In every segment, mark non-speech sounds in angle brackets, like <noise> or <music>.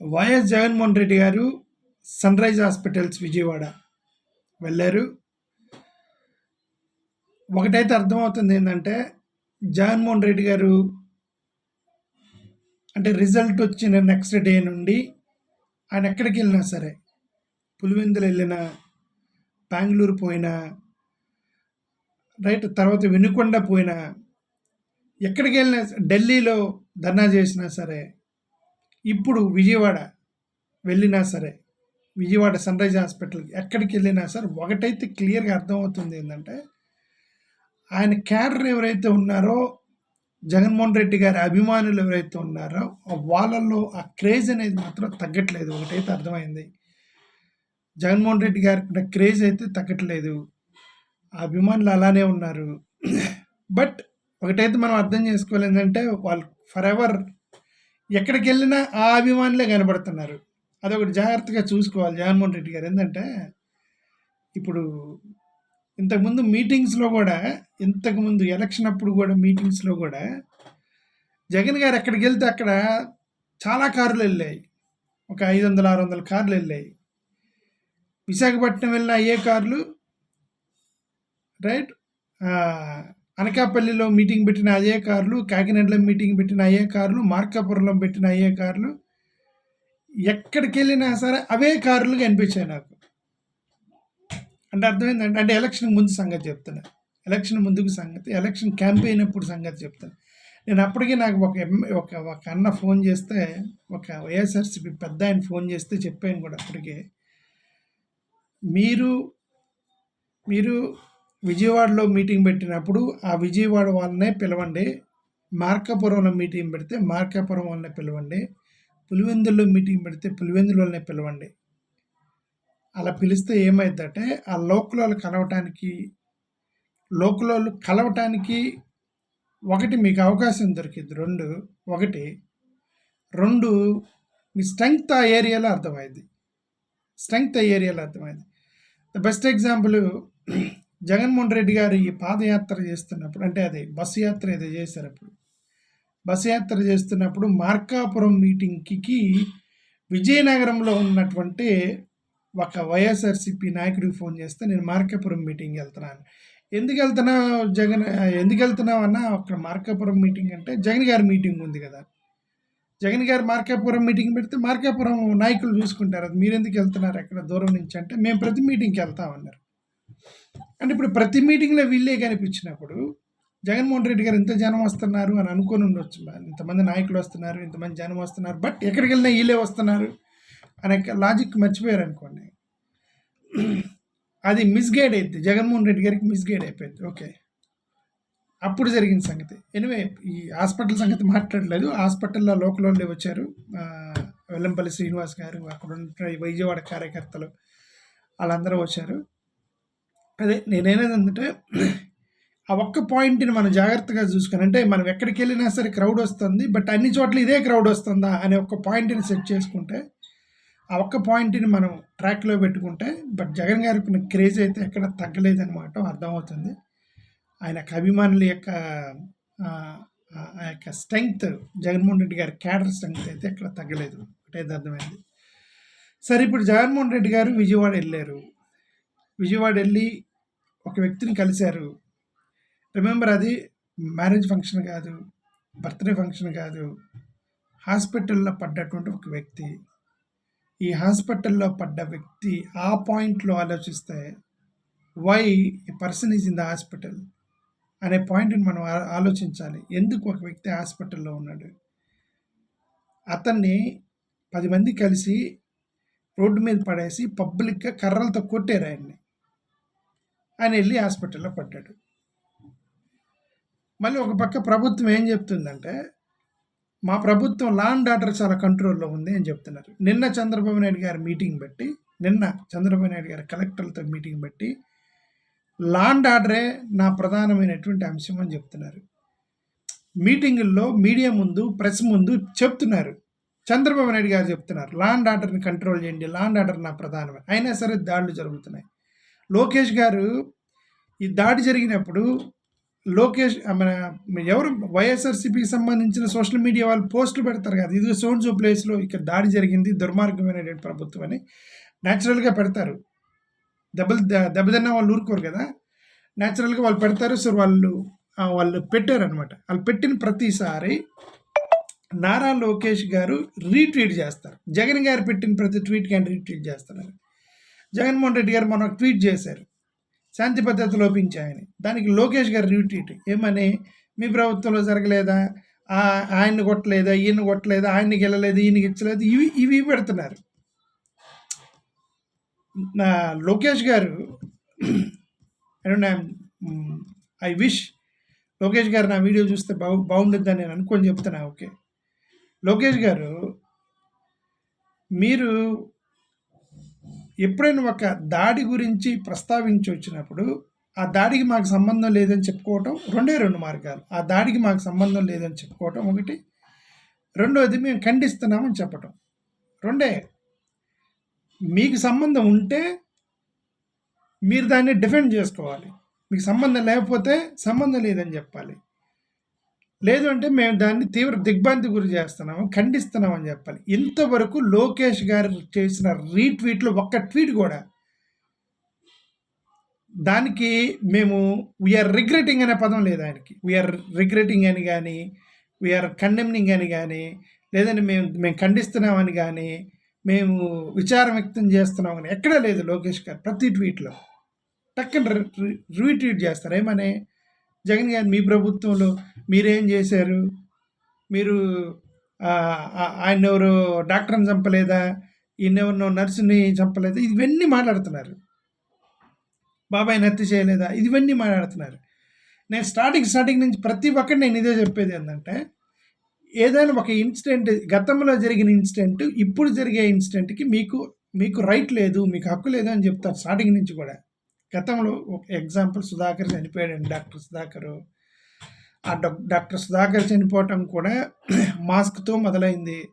YS Jaganmohan Reddy గారు sun rise hospitals Vijayawada వెళ్ళారు. ఒకటైతే అర్థమవుతుంది ఏంటంటే జగన్మోహన్ రెడ్డి గారు అంటే రిజల్ట్ వచ్చిన నెక్స్ట్ డే నుండి ఆయన ఎక్కడికి వెళ్ళినా సరే పులివెందులు వెళ్ళినా బెంగళూరు పోయినా రైట్ తర్వాత వినుకొండ పోయినా ఎక్కడికి వెళ్ళినా ఢిల్లీలో ధర్నా చేసినా సరే ఇప్పుడు విజయవాడ వెళ్ళినా సరే విజయవాడ సన్ రైజ్ హాస్పిటల్కి ఎక్కడికి వెళ్ళినా సరే ఒకటైతే క్లియర్గా అర్థమవుతుంది ఏంటంటే ఆయన క్యాడర్ ఎవరైతే ఉన్నారో జగన్మోహన్ రెడ్డి గారి అభిమానులు ఎవరైతే ఉన్నారో వాళ్ళల్లో ఆ క్రేజ్ అనేది మాత్రం తగ్గట్లేదు. ఒకటైతే అర్థమైంది. జగన్మోహన్ రెడ్డి గారికి క్రేజ్ అయితే తగ్గట్లేదు. ఆ అభిమానులు అలానే ఉన్నారు. <clears throat> బట్ ఒకటైతే మనం అర్థం చేసుకోవాలి ఏంటంటే వాళ్ళు ఫర్ ఎవర్ ఎక్కడికి వెళ్ళినా ఆ అభిమానులే కనబడుతున్నారు. అదొకటి జాగ్రత్తగా చూసుకోవాలి జగన్మోహన్ రెడ్డి గారు. ఏంటంటే ఇప్పుడు ఇంతకుముందు మీటింగ్స్లో కూడా ఇంతకుముందు ఎలక్షన్ అప్పుడు కూడా మీటింగ్స్లో కూడా జగన్ గారు ఎక్కడికి వెళ్తే అక్కడ చాలా కార్లు వెళ్ళాయి. ఒక ఐదు వందల ఆరు వందల కార్లు వెళ్ళాయి. విశాఖపట్నం వెళ్ళిన అయ్యే కార్లు? రైట్? అనకాపల్లిలో మీటింగ్ పెట్టిన అయ్యే కార్లు కాకినాడలో మీటింగ్ పెట్టిన అయ్యే కార్లు మార్కాపురంలో పెట్టిన అయ్యే కార్లు ఎక్కడికి వెళ్ళినా సరే అవే కార్లు కనిపించాయి నాకు. అంటే అర్థమైందంటే అంటే ఎలక్షన్ ముందు సంగతి చెప్తున్నా. ఎలక్షన్ ముందుకు సంగతి ఎలక్షన్ క్యాంపెయిన్ అప్పుడు సంగతి చెప్తాను నేను అప్పటికే నాకు ఒక ఒక ఒక అన్న ఫోన్ చేస్తే ఒక వైఎస్ఆర్సీపీ పెద్ద ఆయన ఫోన్ చేస్తే చెప్పాను కూడా అప్పటికే. మీరు మీరు విజయవాడలో మీటింగ్ పెట్టినప్పుడు ఆ విజయవాడ వాళ్ళనే పిలవండి. మార్కాపురంలో మీటింగ్ పెడితే మార్కాపురం వాళ్ళని పిలవండి. పులివెందుల్లో మీటింగ్ పెడితే పులివెందుల వాళ్ళని పిలవండి. అలా పిలిస్తే ఏమైందంటే ఆ లోకల్ వాళ్ళు కలవటానికి లోకల్ వాళ్ళు కలవటానికి ఒకటి మీకు అవకాశం దొరికింది. రెండు ఒకటి. రెండు మీ స్ట్రెంగ్త్ ఆ ఏరియాలో అర్థమైంది. స్ట్రెంగ్త్ ఆ ఏరియాలో అర్థమైంది. The best example Jaganmohan Reddy గారు ఈ పాదయాత్ర చేస్తున్నప్పుడు అంటే అది బస్సు యాత్ర ఏదో చేశారు అప్పుడు. బస్సు యాత్ర చేస్తున్నప్పుడు మార్కాపురం మీటింగ్కి విజయనగరంలో ఉన్నటువంటి ఒక వైఎస్ఆర్సీపీ నాయకుడికి ఫోన్ చేస్తే నేను మార్కాపురం మీటింగ్ వెళ్తున్నాను. ఎందుకు వెళ్తున్నావు జగన్? ఎందుకు వెళ్తున్నావు అన్న అక్కడ మార్కాపురం మీటింగ్ అంటే జగన్ గారి మీటింగ్ ఉంది కదా. జగన్ గారు మార్కాపురం మీటింగ్ పెడితే మార్కాపురం నాయకులు చూసుకుంటారు. అది మీరు ఎందుకు వెళ్తున్నారు? ఎక్కడ దూరం నుంచి అంటే మేము ప్రతి మీటింగ్కి వెళ్తామన్నారు. అంటే ఇప్పుడు ప్రతి మీటింగ్లో వీళ్ళే కనిపించినప్పుడు జగన్మోహన్ రెడ్డి గారు ఇంత జనం వస్తున్నారు అని అనుకొని ఉండొచ్చు. ఇంతమంది నాయకులు వస్తున్నారు ఇంతమంది జనం వస్తున్నారు బట్ ఎక్కడికి వెళ్ళినా వీళ్ళే వస్తున్నారు అనే లాజిక్ మర్చిపోయారు అనుకోండి. అది మిస్గైడ్ అయింది జగన్మోహన్ రెడ్డి గారికి మిస్గైడ్ అయిపోయింది. ఓకే. అప్పుడు జరిగిన సంగతి. ఎనివే ఈ హాస్పిటల్ సంగతి మాట్లాడలేదు. హాస్పిటల్లో లోకల్ వాళ్ళే వచ్చారు. వెల్లంపల్లి శ్రీనివాస్ గారు అక్కడ ఉన్న విజయవాడ కార్యకర్తలు వాళ్ళందరూ వచ్చారు. అదే నేనేది అంటే ఆ ఒక్క పాయింట్ని మనం జాగ్రత్తగా చూసుకొని అంటే మనం ఎక్కడికి వెళ్ళినా సరే క్రౌడ్ వస్తుంది బట్ అన్ని చోట్ల ఇదే క్రౌడ్ వస్తుందా అనే ఒక్క పాయింట్ని సెట్ చేసుకుంటే ఆ ఒక్క పాయింట్ని మనం ట్రాక్లో పెట్టుకుంటే బట్ జగన్ గారికి క్రేజ్ అయితే ఎక్కడ తగ్గలేదన్నమాట అర్థమవుతుంది. ఆయన అభిమానుల యొక్క ఆ, యొక్క స్ట్రెంగ్త్ జగన్మోహన్ రెడ్డి గారి క్యాడర్ స్ట్రెంగ్త్ అయితే ఎక్కడ తగ్గలేదు. ఒకటే అర్థమైంది. సరే ఇప్పుడు జగన్మోహన్ రెడ్డి గారు విజయవాడ వెళ్ళారు. విజయవాడ వెళ్ళి ఒక వ్యక్తిని కలిశారు. రిమెంబర్ అది మ్యారేజ్ ఫంక్షన్ కాదు బర్త్డే ఫంక్షన్ కాదు. హాస్పిటల్లో పడ్డటువంటి ఒక వ్యక్తి. ఈ హాస్పిటల్లో పడ్డ వ్యక్తి ఆ పాయింట్లో ఆలోచిస్తే why a person is in the hospital అనే పాయింట్ని మనం ఆలోచించాలి. ఎందుకు ఒక వ్యక్తి హాస్పిటల్లో ఉన్నాడు? అతన్ని పది మంది కలిసి రోడ్డు మీద పడేసి పబ్లిక్గా కర్రలతో కొట్టారు ఆయన్ని. ఆయన వెళ్ళి హాస్పిటల్లో పడ్డాడు. మళ్ళీ ఒక పక్క ప్రభుత్వం ఏం చెప్తుందంటే మా ప్రభుత్వం లా అండ్ ఆర్డర్ చాలా కంట్రోల్లో ఉంది అని చెప్తున్నారు. నిన్న చంద్రబాబు నాయుడు గారు మీటింగ్ పెట్టి నిన్న చంద్రబాబు నాయుడు గారు కలెక్టర్లతో మీటింగ్ పెట్టి లా అండ్ ఆర్డరే నా ప్రధానమైనటువంటి అంశం అని చెప్తున్నారు. మీటింగుల్లో మీడియా ముందు ప్రెస్ ముందు చెప్తున్నారు. చంద్రబాబు నాయుడు గారు చెప్తున్నారు లా అండ్ ఆర్డర్ని కంట్రోల్ చేయండి లా అండ్ ఆర్డర్ నా ప్రధానమే. అయినా సరే దాడులు జరుగుతున్నాయి. లోకేష్ గారు ఈ దాడి జరిగినప్పుడు లోకేష్ మన ఎవరు వైఎస్ఆర్సీపీకి సంబంధించిన సోషల్ మీడియా వాళ్ళు పోస్టులు పెడతారు కదా ఇది సోన్ సో ప్లేస్లో ఇక్కడ దాడి జరిగింది దుర్మార్గమైనటువంటి ప్రభుత్వం అని న్యాచురల్గా పెడతారు. దెబ్బలు దెబ్బతిన్న వాళ్ళు ఊరుకోరు కదా న్యాచురల్గా వాళ్ళు పెడతారు. సో వాళ్ళు వాళ్ళు పెట్టారనమాట వాళ్ళు పెట్టిన ప్రతిసారి నారా లోకేష్ గారు రీట్వీట్ చేస్తారు. జగన్ గారు పెట్టిన ప్రతి ట్వీట్ కానీ రీట్వీట్ చేస్తున్నారు. జగన్మోహన్ రెడ్డి గారు మనం ట్వీట్ చేశారు. శాంతి భద్రత లోపించాయని. దానికి లోకేష్ గారు రీట్వీట్ ఏమని? మీ ప్రభుత్వంలో జరగలేదా? ఆయన్ని కొట్టలేదా? ఈయన కొట్టలేదా? ఆయన్ని గెలలేదు ఈయనకి ఇచ్చలేదు ఇవి ఇవి పెడుతున్నారు. నా లోకేష్ గారు ఐ విష్ లోకేష్ గారు నా వీడియో చూస్తే బాగు బాగుంటుందని నేను అనుకొని చెప్తున్నా ఓకే? లోకేష్ గారు మీరు ఎప్పుడైనా ఒక దాడి గురించి ప్రస్తావించి వచ్చినప్పుడు ఆ దాడికి మాకు సంబంధం లేదని చెప్పుకోవటం రెండే రెండు మార్గాలు. ఆ దాడికి మాకు సంబంధం లేదని చెప్పుకోవటం ఒకటి. రెండోది మేము ఖండిస్తున్నామని చెప్పటం. రెండే మీకు సంబంధం ఉంటే మీరు దాన్ని డిఫెండ్ చేసుకోవాలి. మీకు సంబంధం లేకపోతే సంబంధం లేదని చెప్పాలి. లేదు అంటే మేము దాన్ని తీవ్ర దిగ్భ్రాంతి గురి చేస్తున్నాము ఖండిస్తున్నాం అని చెప్పాలి. ఇంతవరకు లోకేష్ గారు చేసిన రీట్వీట్లో ఒక్క ట్వీట్ కూడా దానికి మేము వీఆర్ రిగ్రెటింగ్ అనే పదం లేదు ఆయనకి. వీఆర్ రిగ్రెటింగ్ అని కానీ వీఆర్ కండెమ్నింగ్ అని కానీ లేదంటే మేము మేము ఖండిస్తున్నామని కానీ మేము విచారం వ్యక్తం చేస్తున్నామని ఎక్కడా లేదు లోకేష్ గారు ప్రతి ట్వీట్లో. టక్కన రీట్వీట్ చేస్తారు. ఏమని? జగన్ గారు మీ ప్రభుత్వంలో మీరేం చేశారు? మీరు ఆయన ఎవరు డాక్టర్ని చంపలేదా? ఈయనెవరినో నర్సుని చంపలేదా? ఇవన్నీ మాట్లాడుతున్నారు. బాబాయ్ హత్య చేయలేదా? ఇవన్నీ మాట్లాడుతున్నారు. నేను స్టార్టింగ్ స్టార్టింగ్ నుంచి ప్రతి ఒక్కటి నేను ఇదే చెప్పేది ఏంటంటే ఏదైనా ఒక ఇన్సిడెంట్ గతంలో జరిగిన ఇన్సిడెంట్ ఇప్పుడు జరిగే ఇన్సిడెంట్కి మీకు మీకు రైట్ లేదు మీకు హక్కు లేదు అని చెప్తారు స్టార్టింగ్ నుంచి కూడా. గతంలో ఒక ఎగ్జాంపుల్ సుధాకర్ చనిపోయాడండి డాక్టర్ సుధాకర్. ఆ డాక్టర్ సుధాకర్ చనిపోవటం కూడా మాస్క్తో మొదలైంది.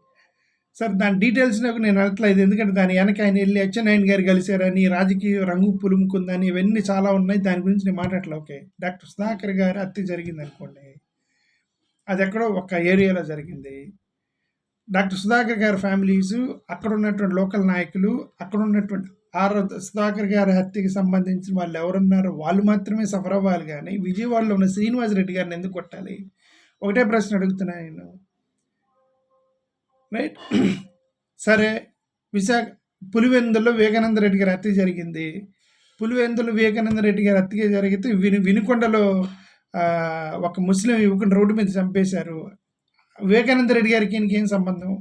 సార్ దాని డీటెయిల్స్ నాకు నేను అనట్లేదు ఎందుకంటే దాని వెనక ఆయన వెళ్ళి అచ్చెన్నాయన్ గారు కలిశారని రాజకీయ రంగు పులుముకుందని ఇవన్నీ చాలా ఉన్నాయి. దాని గురించి నేను మాట్లాడలే ఓకే. డాక్టర్ సుధాకర్ గారు హత్య జరిగింది అనుకోండి. అది ఎక్కడో ఒక ఏరియాలో జరిగింది. డాక్టర్ సుధాకర్ గారి ఫ్యామిలీస్ అక్కడ ఉన్నటువంటి లోకల్ నాయకులు అక్కడ ఉన్నటువంటి ఆరు సుధాకర్ గారి హత్యకి సంబంధించిన వాళ్ళు ఎవరున్నారో వాళ్ళు మాత్రమే సఫర్ అవ్వాలి కానీ విజయవాడలో ఉన్న శ్రీనివాస్ రెడ్డి గారిని ఎందుకు కొట్టాలి? ఒకటే ప్రశ్న అడుగుతున్నా నేను. రైట్ <clears throat> సరే విశాఖ పులివెందులో వివేకానంద రెడ్డి గారి హత్య జరిగింది. పులివెందులు వివేకానంద రెడ్డి గారి హత్య జరిగితే విను వినుకొండలో ఒక ముస్లిం యువకుని రోడ్డు మీద చంపేశారు. వివేకానంద రెడ్డి గారికి ఈయనకి ఏం సంబంధం?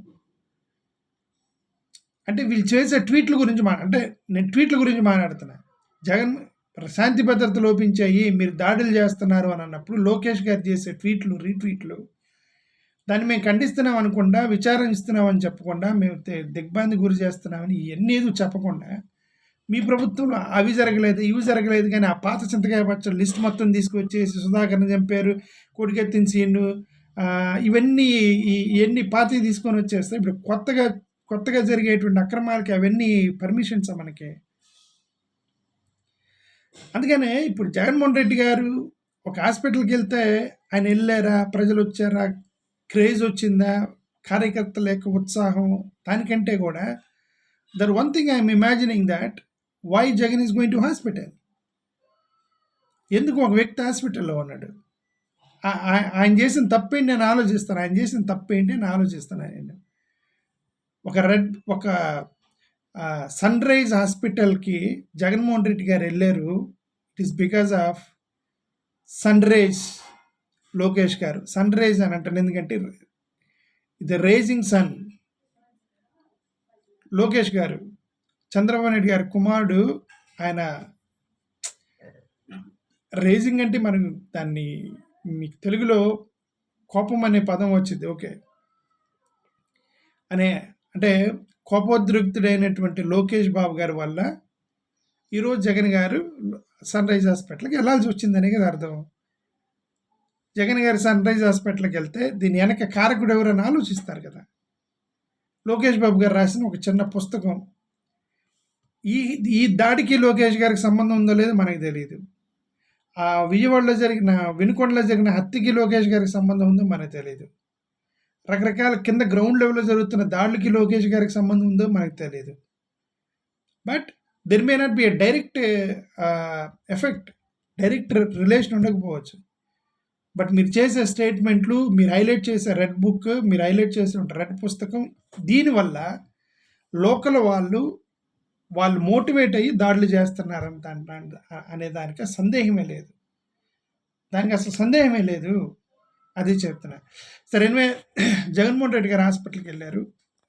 అంటే వీళ్ళు చేసే ట్వీట్ల గురించి మా అంటే నేను ట్వీట్ల గురించి మాట్లాడుతున్నా. జగన్ శాంతి భద్రత లోపించాయి మీరు దాడులు చేస్తున్నారు అని అన్నప్పుడు లోకేష్ గారు చేసే ట్వీట్లు రీట్వీట్లు. దాన్ని మేము ఖండిస్తున్నాం అనుకుండా విచారణిస్తున్నామని చెప్పకుండా మేము దిగ్బాంతి గురి చేస్తున్నామని ఇవన్నీ ఏదో చెప్పకుండా మీ ప్రభుత్వంలో అవి జరగలేదు ఇవి జరగలేదు కానీ ఆ పాత చింతకాయ పచ్చడి లిస్ట్ మొత్తం తీసుకొచ్చేసి సుధాకర్ని చంపారు కొడుకెత్తిన సీను ఇవన్నీ ఇవన్నీ పాతవి తీసుకొని వచ్చేస్తే ఇప్పుడు కొత్తగా కొత్తగా జరిగేటువంటి అక్రమాలకి అవన్నీ పర్మిషన్స్ మనకి. అందుకనే ఇప్పుడు జగన్మోహన్ రెడ్డి గారు ఒక హాస్పిటల్కి వెళ్తే ఆయన వెళ్ళారా? ప్రజలు వచ్చారా? క్రేజ్ వచ్చిందా? కార్యకర్తల యొక్క ఉత్సాహం? దానికంటే కూడా there one thing I'm imagining that why Jagan is going to hospital. ఎందుకు ఒక వ్యక్తి హాస్పిటల్లో ఉన్నాడు? ఆయన చేసిన తప్పేంటి నేను ఆలోచిస్తాను ఆయన చేసిన తప్పేంటి నేను ఆలోచిస్తాను ఆయన. ఒక రెడ్ ఒక సన్ రైజ్ హాస్పిటల్కి జగన్మోహన్ రెడ్డి గారు వెళ్ళారు. It is because of sunrise Lokesh గారు. సన్ రైజ్ అని అంటాను ఎందుకంటే ఇది రేజింగ్ సన్. లోకేష్ గారు చంద్రబాబు నాయుడు గారి కుమారుడు. ఆయన రేజింగ్ అంటే మనం దాన్ని మీకు తెలుగులో కోపం అనే పదం వచ్చింది. ఓకే. అనే అంటే కోపోద్రిక్తుడైనటువంటి లోకేష్ బాబు గారి వల్ల ఈరోజు జగన్ గారు సన్ రైజ్ హాస్పిటల్కి వెళ్ళాల్సి వచ్చిందని కదా అర్థం. జగన్ గారు సన్ రైజ్ హాస్పిటల్కి వెళ్తే దీని వెనక కారకుడు ఎవరని ఆలోచిస్తారు కదా. లోకేష్ బాబు గారు రాసిన ఒక చిన్న పుస్తకం. ఈ ఈ దాడికి లోకేష్ గారికి సంబంధం ఉందో లేదో మనకు తెలియదు ఆ విజయవాడలో జరిగిన వినుకొండలో జరిగిన హత్యకి లోకేష్ గారికి సంబంధం ఉందో మనకు తెలియదు రకరకాల కింద గ్రౌండ్ లెవెల్లో జరుగుతున్న దాడులకి లోకేష్ గారికి సంబంధం ఉందో మనకు తెలియదు but there may not be a direct effect direct relation ఉండకపోవచ్చు. బట్ మీరు చేసే స్టేట్మెంట్లు మీరు హైలైట్ చేసే రెడ్ బుక్ మీరు హైలైట్ చేసే రెడ్ పుస్తకం దీనివల్ల లోకల్ వాళ్ళు వాళ్ళు మోటివేట్ అయ్యి దాడులు చేస్తున్నారని దాని అనే దానికి సందేహమే లేదు. దానికి అసలు సందేహమే లేదు. అది చెప్తున్నా. సరే ఎనివే <clears throat> జగన్మోహన్ రెడ్డి గారు హాస్పిటల్కి వెళ్ళారు.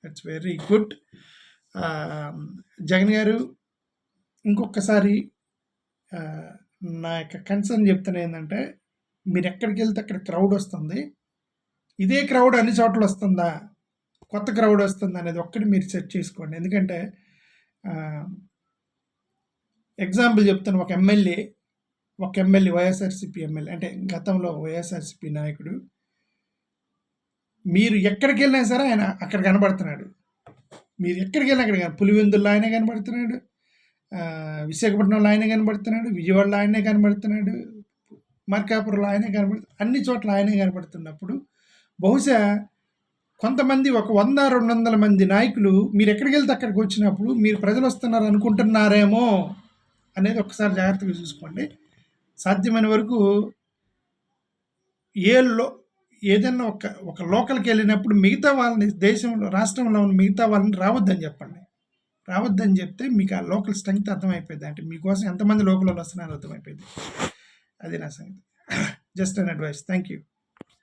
ఇట్స్ వెరీ గుడ్ జగన్ గారు ఇంకొకసారి నా యొక్క కన్సర్న్ చెప్తున్నా ఏంటంటే మీరు ఎక్కడికి వెళ్తే అక్కడ క్రౌడ్ వస్తుంది. ఇదే క్రౌడ్ అన్ని చోట్ల వస్తుందా? కొత్త క్రౌడ్ వస్తుందా అనేది ఒక్కటి మీరు సెట్ చేసుకోండి. ఎందుకంటే ఎగ్జాంపుల్ చెప్తాను ఒక ఎమ్మెల్యే ఒక ఎమ్మెల్యే వైఎస్ఆర్సీపీ ఎమ్మెల్యే అంటే గతంలో వైఎస్ఆర్సీపీ నాయకుడు. మీరు ఎక్కడికి వెళ్ళినా సరే ఆయన అక్కడ కనబడుతున్నాడు. మీరు ఎక్కడికి వెళ్ళినా అక్కడ పులివెందుల్లో ఆయనే కనబడుతున్నాడు. విశాఖపట్నంలో ఆయనే కనబడుతున్నాడు. విజయవాడలో ఆయనే కనబడుతున్నాడు. మార్కాపురంలో ఆయనే కనబడుతు అన్ని చోట్ల ఆయనే కనబడుతున్నప్పుడు బహుశా కొంతమంది ఒక వంద రెండు వందల మంది నాయకులు మీరు ఎక్కడికి వెళ్తే అక్కడికి వచ్చినప్పుడు మీరు ప్రజలు వస్తున్నారు అనుకుంటున్నారేమో అనేది ఒకసారి జాగ్రత్తగా చూసుకోండి. సాధ్యమైన వరకు ఏ లో ఏదైనా ఒక ఒక లోకల్కి వెళ్ళినప్పుడు మిగతా వాళ్ళని దేశంలో రాష్ట్రంలో ఉన్న మిగతా వాళ్ళని రావద్దని చెప్పండి. రావద్దని చెప్తే మీకు ఆ లోకల్ స్ట్రెంగ్త్ అర్థమైపోయింది. అంటే మీకోసం ఎంతమంది లోకల్ వాళ్ళు వస్తున్నారో అర్థమైపోయింది. అది నా సంగతి. <clears throat> Just an advice. Thank you.